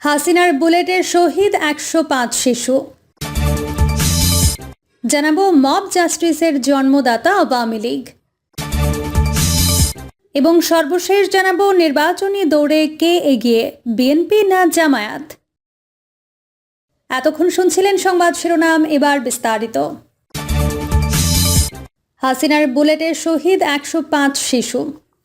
হাসিনার বুলেটের শহীদ একশো পাঁচ শিশু। জানাব মব জাস্টিসের জন্মদাতা আওয়ামী লীগ। এবং সর্বশেষ জানাব নির্বাচনী দৌড়ে কে এগিয়ে, বিএনপি না জামায়াত? এতক্ষণ শুনছিলেন সংবাদ শিরোনাম, এবার বিস্তারিত। হাসিনার বুলেটের শহীদ একশো পাঁচ শিশু।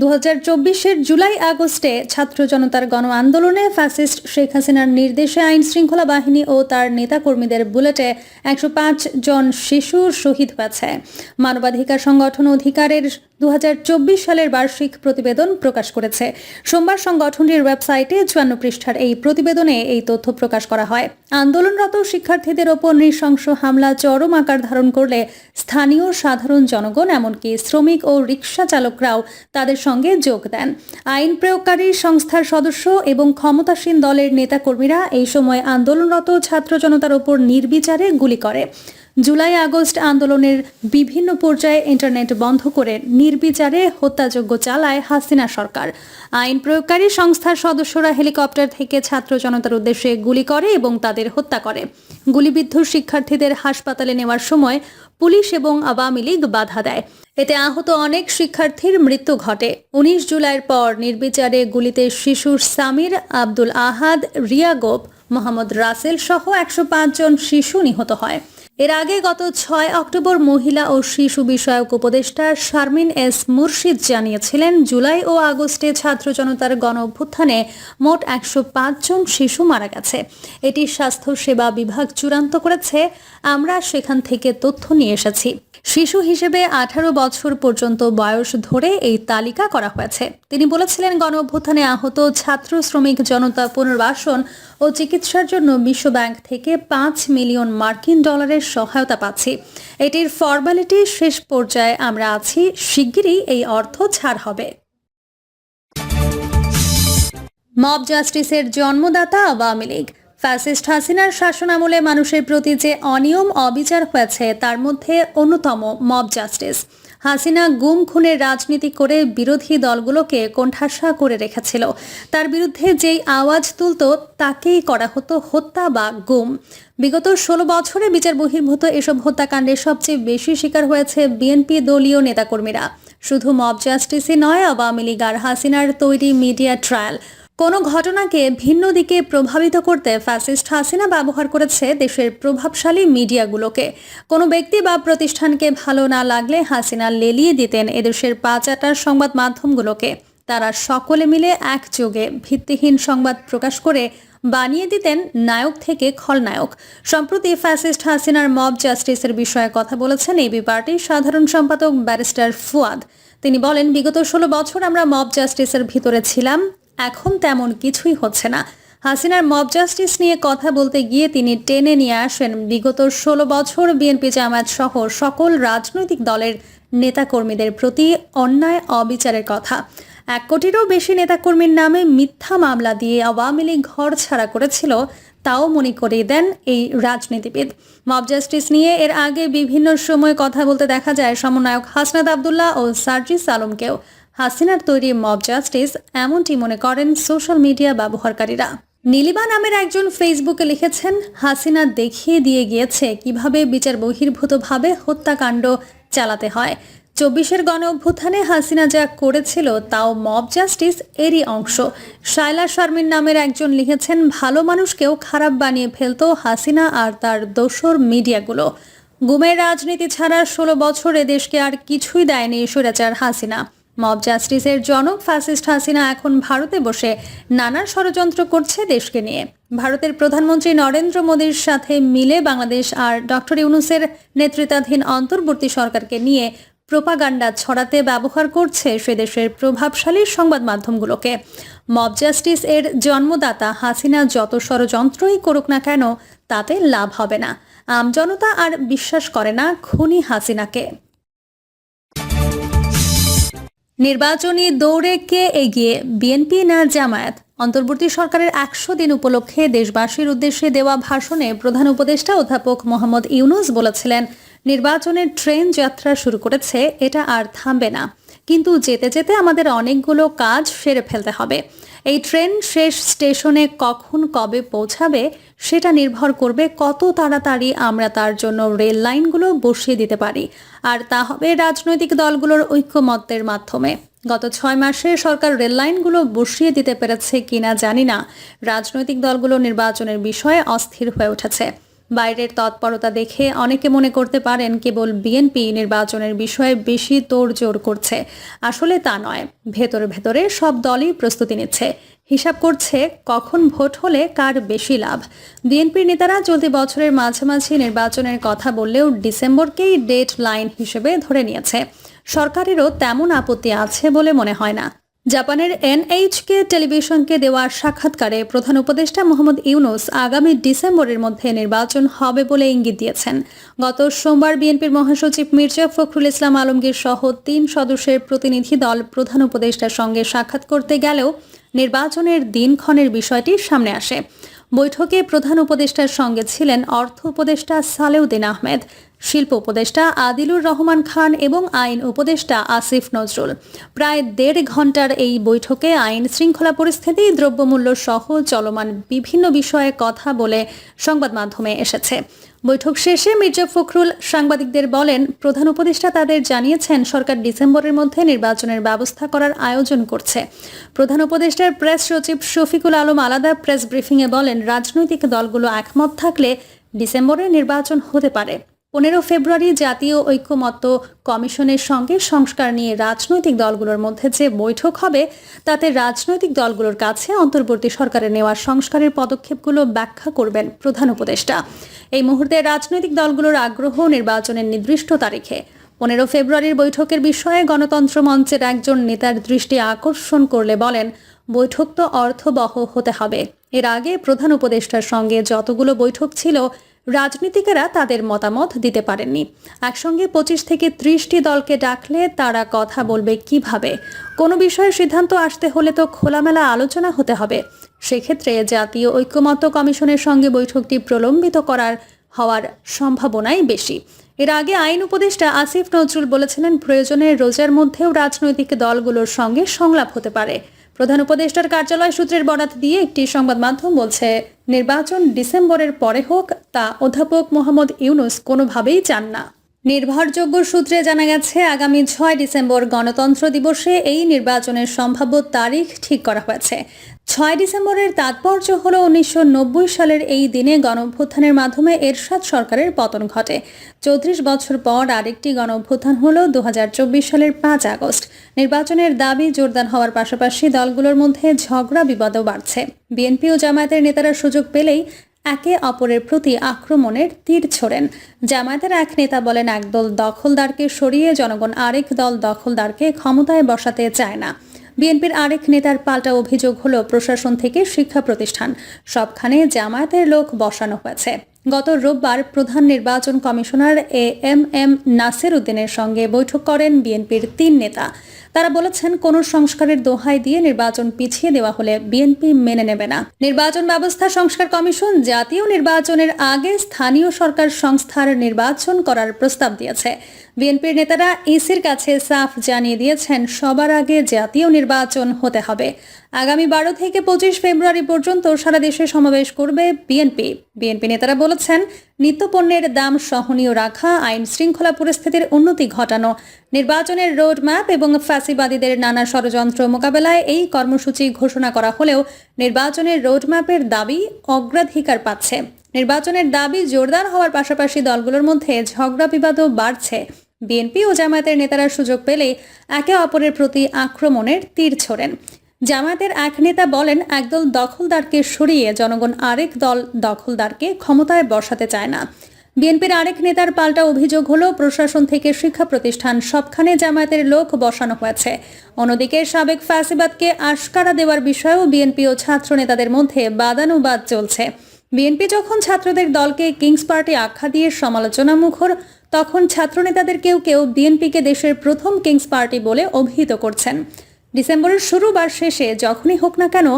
দু চব্বিশের জুলাই আগস্টে ছাত্র জনতার গণ আন্দোলনে ফ্যাসিস্ট শেখ হাসিনার নির্দেশে আইন শৃঙ্খলা বাহিনী ও তার নেতাকর্মীদের বুলেটে একশো পাঁচ জন শিশু শহীদ হয়েছে। মানবাধিকার সংগঠন অধিকারের দুহাজার চব্বিশ সালের বার্ষিক প্রতিবেদন প্রকাশ করেছে। সোমবার সংগঠনটির ওয়েবসাইটে চুয়ান্ন পৃষ্ঠার এই প্রতিবেদনে এই তথ্য প্রকাশ করা হয়। আন্দোলনরত শিক্ষার্থীদের ওপর নৃশংস হামলা, চরম আকার ধারণ করলে স্থানীয় সাধারণ জনগণ, এমনকি শ্রমিক ও রিক্সা চালকরাও তাদের সঙ্গে যোগ দেন। আইন প্রয়োগকারী সংস্থার সদস্য এবং ক্ষমতাসীন দলের নেতাকর্মীরা এই সময় আন্দোলনরত ছাত্র জনতার উপর নির্বিচারে গুলি করে। জুলাই আগস্ট আন্দোলনের বিভিন্ন পর্যায়ে ইন্টারনেট বন্ধ করে নির্বিচারে হত্যাযোগ্য চালায় হাসিনা সরকার। আইন প্রয়োগকারী সংস্থার সদস্যরা হেলিকপ্টার থেকে ছাত্র জনতার উদ্দেশ্যে গুলি করে এবং তাদের হত্যা করে। গুলিবিদ্ধ শিক্ষার্থীদের হাসপাতালে নেওয়ার সময় পুলিশ এবং আওয়ামী লীগ বাধা দেয়। এতে আহত অনেক শিক্ষার্থীর মৃত্যু ঘটে। উনিশ জুলাইয়ের পর নির্বিচারে গুলিতে শিশুর সামির আব্দুল আহাদ, রিয়া গোপ, মোহাম্মদ রাসেল সহ একশো জন শিশু নিহত হয়। এর আগে গত ছয় অক্টোবর মহিলা ও শিশু বিষয়ক উপদেষ্টা শারমিন এস মুর্শিদ জানিয়েছিলেন, জুলাই ও আগস্টে ছাত্র জনতার গণ অভ্যুত্থানে মোট একশো জন শিশু মারা গেছে। এটি স্বাস্থ্য সেবা বিভাগ চূড়ান্ত করেছে। আমরা সেখান থেকে তথ্য নিয়ে এসেছি। শিশু হিসেবে আঠারো বছর পর্যন্ত বয়স ধরে এই তালিকা করা হয়েছে। তিনি বলেছিলেন গণ অভ্যুত্থানে আহত ছাত্র শ্রমিক জনতা পুনর্বাসন ও চিকিৎসার জন্য বিশ্বব্যাংক থেকে পাঁচ মিলিয়ন মার্কিন ডলারের সহায়তা পাচ্ছি। এটির ফর্মালিটি শেষ পর্যায়ে আমরা আছি। শিগগিরই এই অর্থ ছাড় হবে। মব জাস্টিসের জন্মদাতা আওয়ামী লীগ। ফ্যাসিস্ট হাসিনার শাসনামলে মানুষের প্রতি যে অনিয়ম, অবিচার হয়েছে, তার মধ্যে অন্যতম মব জাস্টিস। হাসিনা গুম খুনের রাজনীতি করে বিরোধী দলগুলোকে কোণঠাসা করে রেখেছিল। তার বিরুদ্ধে যেই আওয়াজ তুলত, তাকেই করা হতো হত্যা বা গুম। বিগত ষোলো বছরে বিচার বহির্ভূত এসব হত্যাকাণ্ডের সবচেয়ে বেশি শিকার হয়েছে বিএনপি দলীয় নেতাকর্মীরা। শুধু মব জাস্টিসই নয়, আওয়ামী লীগ আর হাসিনার তৈরি মিডিয়া ট্রায়াল। কোনো ঘটনাকে ভিন্ন দিকে প্রভাবিত করতে ফ্যাসিস্ট হাসিনা ব্যবহার করেছে দেশের প্রভাবশালী মিডিয়াগুলোকে। কোনো ব্যক্তি বা প্রতিষ্ঠানকে ভালো না লাগলে হাসিনা লেলিয়ে দিতেন এদেশের পাঁচাটার সংবাদ মাধ্যমগুলোকে। তারা সকলে মিলে একযোগে ভিত্তিহীন সংবাদ প্রকাশ করে বানিয়ে দিতেন নায়ক থেকে খলনায়ক। সম্প্রতি ফ্যাসিস্ট হাসিনার মব জাস্টিসের বিষয়ে কথা বলেছেন এবি পার্টির সাধারণ সম্পাদক ব্যারিস্টার ফুয়াদ। তিনি বলেন, বিগত ষোলো বছর আমরা মব জাস্টিসের ভিতরে ছিলাম। এখন তেমন কিছুই হচ্ছে না। হাসিনার মব জাস্টিস নিয়ে কথা বলতে গিয়ে তিনি টেনে নিয়ে আসেন বিগত ষোলো বছর বিএনপি জামায়াত সহ সকল রাজনৈতিক দলের নেতাকর্মীদের প্রতি অন্যায় অবিচারের কথা। এক কোটিরও বেশি নেতাকর্মীর নামে মিথ্যা মামলা দিয়ে আওয়ামী লীগ ঘর ছাড়া করেছিল, তাও মনে করিয়ে দেন এই রাজনীতিবিদ। মব জাস্টিস নিয়ে এর আগে বিভিন্ন সময় কথা বলতে দেখা যায় সমন্বয়ক হাসনাদ আবদুল্লাহ ও সার্জিস আলমকেও। হাসিনার তৈরি মব জাস্টিস এমনটি মনে করেন সোশ্যাল মিডিয়া ব্যবহারকারীরা। নীলিমা নামের একজন ফেসবুকে লিখেছেন, হাসিনা দেখিয়ে দিয়ে গিয়েছে কীভাবে বিচার বহির্ভূতভাবে হত্যাকাণ্ড চালাতে হয়। চব্বিশের গণ অভ্যুত্থানে হাসিনা যা করেছিল তাও মব জাস্টিস এরই অংশ। শায়লা শারমিন নামের একজন লিখেছেন, ভালো মানুষকেও খারাপ বানিয়ে ফেলতো হাসিনা আর তার দোসর মিডিয়াগুলো। গুমের রাজনীতি ছাড়া ষোলো বছর দেশকে আর কিছুই দেয়নি স্বৈরাচার হাসিনা। মব জাস্টিসের জনক ফ্যাসিস্ট হাসিনা এখন ভারতে বসে নানা ষড়যন্ত্র করছে দেশকে নিয়ে। ভারতের প্রধানমন্ত্রী নরেন্দ্র মোদীর সাথে মিলে বাংলাদেশ আর ডক্টর ইউনুসের নেতৃত্বাধীন অন্তর্বর্তী সরকারকে নিয়ে প্রোপাগান্ডা ছড়াতে ব্যবহার করছে সে দেশের প্রভাবশালী সংবাদ মাধ্যমগুলোকে। মব জাস্টিস এর জন্মদাতা হাসিনা যত ষড়যন্ত্রই করুক না কেন, তাতে লাভ হবে না। আমজনতা আর বিশ্বাস করে না খুনি হাসিনাকে। নির্বাচনী দৌড়ে কে এগিয়ে বিএনপি না জামায়াত? অন্তর্বর্তী সরকারের একশো দিন উপলক্ষে দেশবাসীর উদ্দেশ্যে দেওয়া ভাষণে প্রধান উপদেষ্টা অধ্যাপক মোহাম্মদ ইউনুস বলেছিলেন, নির্বাচনের ট্রেন যাত্রা শুরু করেছে, এটা আর থামবে না। কিন্তু যেতে যেতে আমাদের অনেকগুলো কাজ সেরে ফেলতে হবে। এই ট্রেন শেষ স্টেশনে কখন কবে পৌঁছাবে সেটা নির্ভর করবে কত তাড়াতাড়ি আমরা তার জন্য রেল লাইনগুলো বসিয়ে দিতে পারি। আর তা হবে রাজনৈতিক দলগুলোর ঐক্যমত্যের মাধ্যমে। গত ছয় মাসে সরকার রেল লাইনগুলো বসিয়ে দিতে পেরেছে কিনা জানি না। রাজনৈতিক দলগুলো নির্বাচনের বিষয়ে অস্থির হয়ে উঠেছে। বাইরের তৎপরতা দেখে অনেকে মনে করতে পারেন কেবল বিএনপি নির্বাচনের বিষয়ে বেশি তোড়জোড় করছে। আসলে তা নয়। ভেতরে ভেতরে সব দলই প্রস্তুতি নিচ্ছে। হিসাব করছে কখন ভোট হলে কার বেশি লাভ। বিএনপির নেতারা চলতি বছরের মাঝামাঝি নির্বাচনের কথা বললেও ডিসেম্বরকেই ডেট লাইন হিসেবে ধরে নিয়েছে। সরকারেরও তেমন আপত্তি আছে বলে মনে হয় না। জাপানের এনএইচকে টেলিভিশনকে দেওয়া সাক্ষাৎকারে প্রধান উপদেষ্টা মোহাম্মদ ইউনুস আগামী ডিসেম্বরের মধ্যে নির্বাচন হবে বলে ইঙ্গিত দিয়েছেন। গত সোমবার বিএনপির মহাসচিব মির্জা ফখরুল ইসলাম আলমগীর সহ তিন সদস্যের প্রতিনিধি দল প্রধান উপদেষ্টার সঙ্গে সাক্ষাৎ করতে গেলেও নির্বাচনের দিনক্ষণের বিষয়টি সামনে আসে। বৈঠকে প্রধান উপদেষ্টার সঙ্গে ছিলেন অর্থ উপদেষ্টা সালেউদ্দিন আহমেদ। শিল্প উপদেষ্টা আদিলুর রহমান খান এবং আইন উপদেষ্টা আসিফ নজরুল। প্রায় দেড় ঘণ্টার এই বৈঠকে আইন শৃঙ্খলা পরিস্থিতি, দ্রব্যমূল্য সহ চলমান বিভিন্ন বিষয়ে কথা বলে সংবাদ মাধ্যমে এসেছে। বৈঠক শেষে মির্জা ফখরুল সাংবাদিকদের বলেন, প্রধান উপদেষ্টা তাদের জানিয়েছেন, সরকার ডিসেম্বরের মধ্যে নির্বাচনের ব্যবস্থা করার আয়োজন করছে। প্রধান উপদেষ্টার প্রেস সচিব শফিকুল আলম আলাদা প্রেস ব্রিফিংয়ে বলেন, রাজনৈতিক দলগুলো একমত থাকলে ডিসেম্বরে নির্বাচন হতে পারে। পনেরো ফেব্রুয়ারি জাতীয় ঐক্যমত্য কমিশনের সঙ্গে সংস্কার নিয়ে রাজনৈতিক দলগুলোর মধ্যে যে বৈঠক হবে, তাতে রাজনৈতিক দলগুলোর কাছে অন্তর্বর্তী সরকারের নেওয়া সংস্কারের পদক্ষেপগুলো ব্যাখ্যা করবেন প্রধান উপদেষ্টা। এই মুহূর্তে রাজনৈতিক দলগুলোর আগ্রহ নির্বাচনের নির্দিষ্ট তারিখে। পনেরো ফেব্রুয়ারির বৈঠকের বিষয়ে গণতন্ত্র মঞ্চের একজন নেতার দৃষ্টি আকর্ষণ করলে বলেন, বৈঠক তো অর্থবহ হতে হবে। এর আগে প্রধান উপদেষ্টার সঙ্গে যতগুলো বৈঠক ছিল রাজনীতিকেরা তাদের মতামত দিতে পারেননি। একসঙ্গে পঁচিশ থেকে ত্রিশটি দলকে ডাকলে তারা কথা বলবে কীভাবে? কোনো বিষয়ে সিদ্ধান্ত আসতে হলে তো খোলামেলা আলোচনা হতে হবে। সেক্ষেত্রে জাতীয় ঐক্যমত্য কমিশনের সঙ্গে বৈঠকটি প্রলম্বিত করার হওয়ার সম্ভাবনাই বেশি। এর আগে আইন উপদেষ্টা আসিফ নজরুল বলেছিলেন, প্রয়োজনে রোজার মধ্যেও রাজনৈতিক দলগুলোর সঙ্গে সংলাপ হতে পারে। প্রধান উপদেষ্টার কার্যালয় সূত্রের বরাত দিয়ে একটি সংবাদ মাধ্যম বলছে, নির্বাচন ডিসেম্বরের পরে হোক তা অধ্যাপক মোহাম্মদ ইউনুস কোনোভাবেই চান না। নির্ভরযোগ্য সূত্রে জানা গেছে, আগামী ছয় ডিসেম্বর গণতন্ত্র দিবসে এই নির্বাচনের সম্ভাব্য তারিখ ঠিক করা হয়েছে। ছয় ডিসেম্বরের তাৎপর্য হল উনিশশো সালের এই দিনে গণঅভ্যুত্থানের মাধ্যমে এরশাদ সরকারের পতন ঘটে। চৌত্রিশ বছর পর আরেকটি গণঅভ্যুত্থান হল দু হাজার চব্বিশ সালের পাঁচ আগস্ট। নির্বাচনের দাবি জোরদার হওয়ার পাশাপাশি দলগুলোর মধ্যে ঝগড়া বিবাদও বাড়ছে। বিএনপি ও জামায়াতের নেতারা সুযোগ পেলেই একে অপরের প্রতি আক্রমণের তীর ছোড়েন। জামায়াতের এক নেতা বলেন, একদল দখলদারকে সরিয়ে জনগণ আরেক দল দখলদারকে ক্ষমতায় বসাতে চায় না। বিএনপির আরেক নেতার পাল্টা অভিযোগ হলো প্রশাসন থেকে শিক্ষা প্রতিষ্ঠান। সবখানে জামায়াতের লোক বসানো হয়েছে। গত রোববার প্রধান নির্বাচন commissioner A M M Nasir উদ্দিনের সঙ্গে বৈঠক করেন বিএনপির তিন নেতা। তারা বলেছেন, কোন সংস্কারের দোহাই দিয়ে নির্বাচন পিছিয়ে দেওয়া হলে বিএনপি মেনে নেবে না। নির্বাচন ব্যবস্থা সংস্কার কমিশন জাতীয় নির্বাচনের আগে স্থানীয় সরকার সংস্থার নির্বাচন করার প্রস্তাব দিয়েছে। বিএনপির নেতারা ইসির কাছে সাফ জানিয়ে দিয়েছেন, সবার আগে জাতীয় নির্বাচন হতে হবে। আগামী বারো থেকে পঁচিশ ফেব্রুয়ারি পর্যন্ত সারা দেশে সমাবেশ করবে বিএনপি। বিএনপি নেতারা বলেছেন নিত্যপণ্যের দাম সহনীয় রাখা, আইন শৃঙ্খলা পরিস্থিতির উন্নতি ঘটানো, নির্বাচনের রোডম্যাপ এবং ফ্যাসিবাদীদের নানা ষড়যন্ত্র মোকাবেলায় এই কর্মসূচি ঘোষণা করা হলেও নির্বাচনের রোডম্যাপের দাবি অগ্রাধিকার পাচ্ছে। নির্বাচনের দাবি জোরদার হওয়ার পাশাপাশি দলগুলোর মধ্যে ঝগড়া বিবাদও বাড়ছে। বিএনপি ও জামায়াতের নেতারা সুযোগ পেলে একে অপরের প্রতি আক্রমণের তীর ছোড়েন। জামায়াতের এক নেতা বলেন, একদল দখলদারকে সরিয়ে জনগণ আরেক দল দখলদারকে ক্ষমতায় বসাতে চায় না। বিএনপির আরেক নেতার পাল্টা অভিযোগ হলো, প্রশাসন থেকে শিক্ষা প্রতিষ্ঠান সবখানে জামায়াতের লোক বসানো হয়েছে। অন্যদিকে সাবেক ফ্যাসিবাদকে আশকারা দেওয়ার বিষয়েও বিএনপি ও ছাত্র নেতাদের মধ্যে বাদানুবাদ চলছে। বিএনপি যখন ছাত্রদের দলকে কিংস পার্টি আখ্যা দিয়ে সমালোচনা মুখর তখন ছাত্রনেতাদের কেউ কেউ বিএনপিকে দেশের প্রথম কিংস পার্টি বলে অভিহিত করছেন। ডিসেম্বরের শুরু বা শেষে যখনই হোক না কেন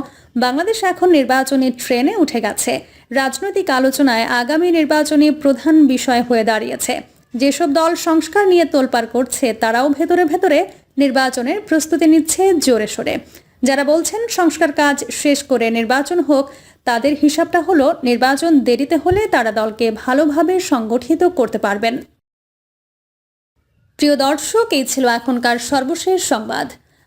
বাংলাদেশ এখন নির্বাচনী ট্রেনে উঠে গেছে। রাজনৈতিক আলোচনায় আগামী নির্বাচনী প্রধান বিষয় হয়ে দাঁড়িয়েছে। যেসব দল সংস্কার নিয়ে তোলপাড় করছে, তারাও ভেতরে ভেতরে নির্বাচনের প্রস্তুতি নিচ্ছে জোরে সোরে। যারা বলছেন সংস্কার কাজ শেষ করে নির্বাচন হোক, তাদের হিসাবটা হলো নির্বাচন দেরিতে হলে তারা দলকে ভালোভাবে সংগঠিত করতে পারবেন। প্রিয় দর্শক, এই ছিল এখনকার সর্বশেষ সংবাদ।